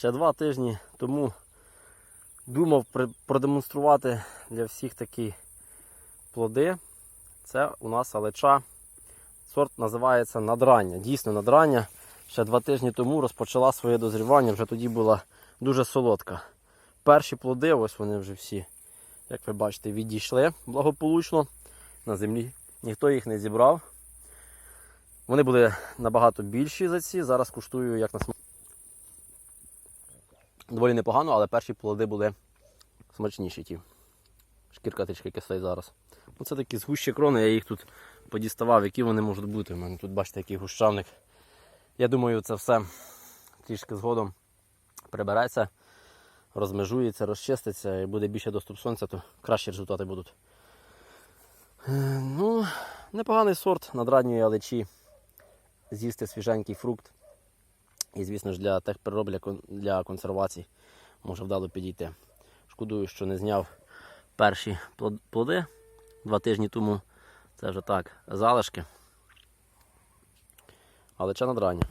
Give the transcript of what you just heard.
Ще два тижні тому думав продемонструвати для всіх такі плоди. Це у нас алеча. Сорт називається надрання. Дійсно надрання. Ще два тижні тому розпочала своє дозрівання, вже тоді була дуже солодка. Перші плоди, ось вони вже всі, як ви бачите, відійшли благополучно на землі. Ніхто їх не зібрав. Вони були набагато більші за ці. Зараз куштую як на смак. Доволі непогано, але перші плоди були смачніші ті. Шкірка трішки кислий зараз. Ну, це такі згущі крони, я їх тут подіставав, які вони можуть бути. У мене тут бачите, який гущавник. Я думаю, це все трішки згодом прибереться, розмежується, розчиститься і буде більше доступ сонця, то кращі результати будуть. Е, Ну, непоганий сорт надрадньої алечі. З'їсти свіженький фрукт. І, звісно ж, для техпереробля для консервації може вдало підійти. Шкодую, що не зняв перші плоди два тижні тому. Це вже так, залишки. Але чи надрання.